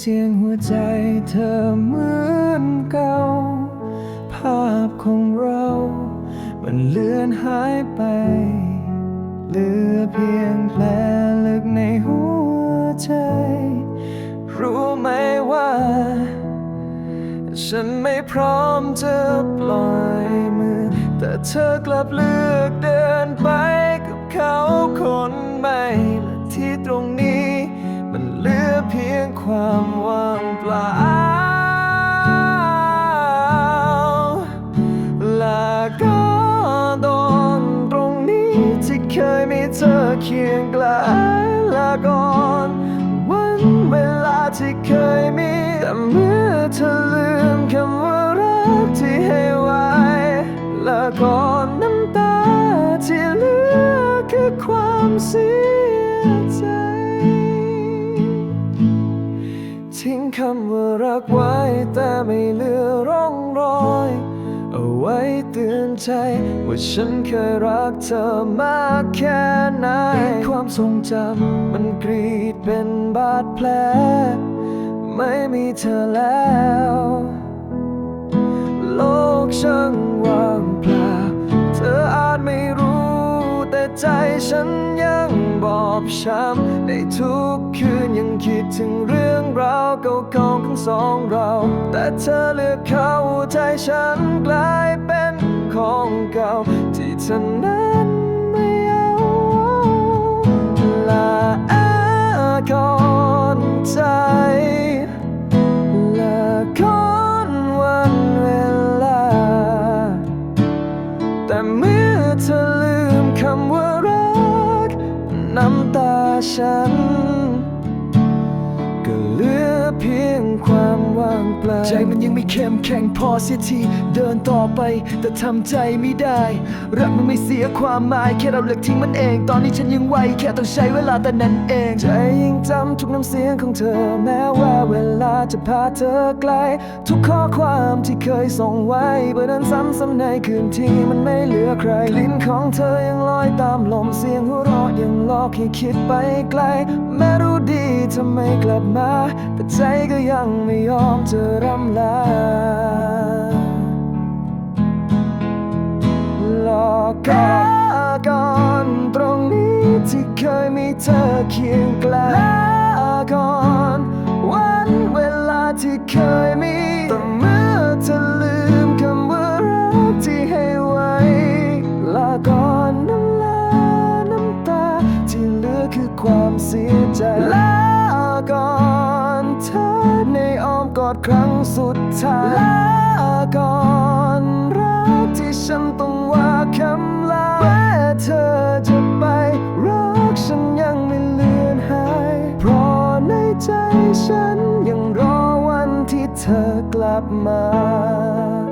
เสียงหัวใจเธอเหมือนเก่า ภาพของเรา มันเลือนหายไป เหลือเพียงแผลลึกในหัวใจ รู้ไหมว่า ฉันไม่พร้อมจะปล่อยมือ แต่เธอกลับเลือก เปล่า และก็โดนตรงนี้ที่เคยมีเธอเคียงไกลและก่อนวันเวลาที่เคยมีแต่เมื่อเธอลืมคำว่ารักที่ให้ไว้และก่อนน้ำตาที่เหลือคือความเสียใจ ทิ้งคำว่ารักไว้ แต่ไม่เหลือร่องรอย เอาไว้เตือนใจ ว่าฉันเคยรักเธอมากแค่ไหน ความทรงจำมันกรีดเป็นบาดแผล ไม่มีเธอแล้ว โลกช่างว่างเปล่า เธออาจไม่รู้แต่ใจฉัน อบช้ำในทุกคืนยังคิดถึงเรื่องราวเก่าๆของสองเรา แต่เธอเลือกเข้าใจฉันกลายเป็นของเก่าที่เธอนั้น ฉัน ก็เหลือเพียงความว่างเปล่าใจมันยังไม่เข้มแข็งพอเสียทีเดินต่อไปแต่ทำใจไม่ได้ รักมันไม่เสียความหมายแค่เราเลือกทิ้งมันเอง ตอนนี้ฉันยังไหวแค่ต้องใช้เวลาแต่นั้นเอง ใจยิ่งจำทุกน้ำเสียงของเธอแม้ว่าเวลา จะพาเธอไกล ทุกข้อความที่เคยส่งไว้เบอร์นั้นซ้ำๆในคืนที่มันไม่เหลือใครกลิ่นของเธอยังลอยตามลมเสียงหัวเราะยังหลอกให้คิดไปไกล แม้รู้ดีเธอไม่กลับมา แต่ใจก็ยังไม่ยอมจะรำลาหลอกก็ก่อนตรงนี้ที่เคยมีเธอเคียงไกลลาก่อน ที่เคยมีแต่เมื่อเธอลืมคำว่ารักที่ให้ไว้ ลาก่อนน้ำลาน้ำตา ที่เหลือคือความเสียใจ ลาก่อนเธอในอ้อมกอดครั้งสุดท้าย ลาก่อนรักที่ฉันต้องว่าคำลาแม้เธอจะไปรักฉันยังไม่เลือนหาย เพราะในใจฉัน เธอกลับมา